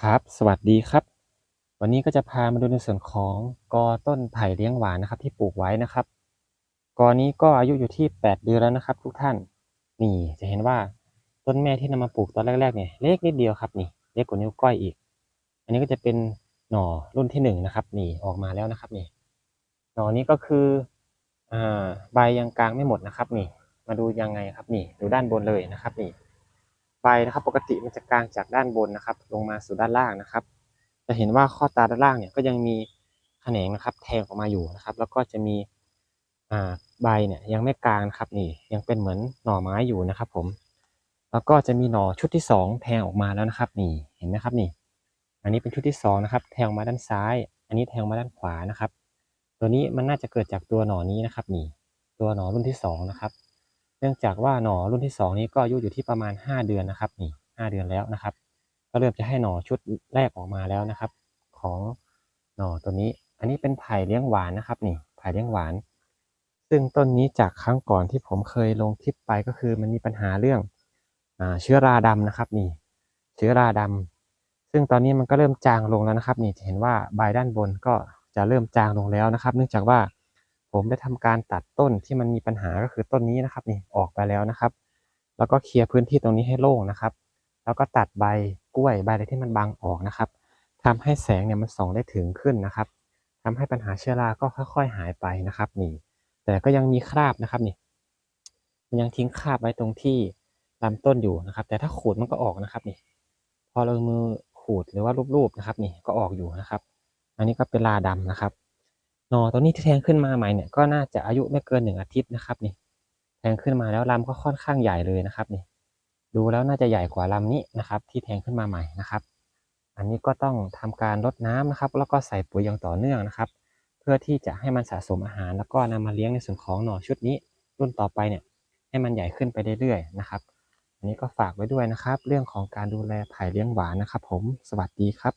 ครับ สวัสดีครับ วันนี้ก็จะพามาดูในส่วนของกอต้นไผ่เลี้ยงหวานนะครับ ที่ปลูกไว้นะครับ กอนี้ก็อายุอยู่ที่ 8 เดือนแล้วนะครับ ทุกท่าน นี่จะเห็นว่าต้นแม่ที่นำมาปลูกตอนแรกๆเนี่ยเล็กนิดเดียวครับนี่เล็กกว่านิ้วก้อยอีก อันนี้ก็จะเป็นหน่อรุ่นที่หนึ่งนะครับ นี่ออกมาแล้วนะครับนี่หน่อนี้ก็คืออ่าใบยังกลางไม่หมดนะครับ นี่ มาดูยังไงครับนี่ดูด้านบนเลยนะครับนี่ ใบนะครับ ปกติมันจะกลางจากด้านบนนะครับ ลงมาสู่ด้านล่างนะครับ จะเห็นว่าข้อตาด้านล่างเนี่ยก็ยังมีแขนงนะครับ แทงออกมาอยู่นะครับ แล้วก็จะมีอ่าใบเนี่ยยังไม่กลางนะครับนี่ยังเป็นเหมือนหน่อไม้อยู่นะครับ ผม แล้วก็จะมีหน่อชุดที่สองแทงออกมาแล้วนะครับ นี่เห็นไหมครับนี่ อันนี้เป็นชุดที่สองนะครับแทงมาด้านซ้าย อันนี้แทงมาด้านขวานะครับ ตัวนี้มันน่าจะเกิดจากตัวหน่อนี้นะครับ นี่ ตัวหน่อรุ่นที่สองนะครับ เนื่องจากว่าหน่อรุ่นที่สองนี้ก็อายุอยู่ที่ประมาณห้าเดือนนะครับนี่ห้าเดือนแล้วนะครับ ก็เริ่มจะให้หน่อชุดแรกออกมาแล้วนะครับ ของหน่อตัวนี้ อันนี้เป็นไผ่เลี้ยงหวานนะครับนี่ไผ่เลี้ยงหวาน ซึ่งต้นนี้จากครั้งก่อนที่ผมเคยลงคลิปไปก็คือมันมีปัญหาเรื่องอเชื้อราดำนะครับนี่เชื้อราดำซึ่งตอนนี้มันก็เริ่มจางลงแล้วนะครับ นี่จะเห็นว่าใบด้านบนก็จะเริ่มจางลงแล้วนะครับ เนื่องจากว่า ผมได้ทำการตัดต้นที่มันมีปัญหาก็คือต้นนี้นะครับนี่ออกไปแล้วนะครับ แล้วก็เคลียร์พื้นที่ตรงนี้ให้โล่งนะครับ แล้วก็ตัดใบกล้วยใบอะไรที่มันบังออกนะครับทำให้แสงเนี่ยมันส่องได้ถึงขึ้นนะครับทำให้ปัญหาเชื้อราก็ค่อย ๆ หายไปนะครับนี่แต่ก็ยังมีคราบนะครับนี่มันยังทิ้งคราบไว้ตรงที่ลำต้นอยู่นะครับ แต่ถ้าขูดมันก็ออกนะครับนี่ พอเรามือขูดหรือว่ารูปๆนะครับ นี่ก็ออกอยู่นะครับ อันนี้ก็เป็นลาดำนะครับ น่อตัวนี้ที่แทงขึ้นมาใหม่เนี่ยก็น่าจะอายุไม่เกินหนึ่งอาทิตย์นะครับนี่แทงขึ้นมาแล้วลำก็ค่อนข้างใหญ่เลยนะครับนี่ดูแล้วน่าจะใหญ่กว่าลำนี้นะครับ ที่แทงขึ้นมาใหม่นะครับ อันนี้ก็ต้องทำการรดน้ำนะครับ แล้วก็ใส่ปุ๋ยอย่างต่อเนื่องนะครับ เพื่อที่จะให้มันสะสมอาหาร แล้วก็นำมาเลี้ยงในส่วนของหน่อชุดนี้ รุ่นต่อไปเนี่ยให้มันใหญ่ขึ้นไปเรื่อยๆนะครับ อันนี้ก็ฝากไว้ด้วยนะครับ เรื่องของการดูแลไผ่เลี้ยงหวานนะครับ ผมสวัสดีครับ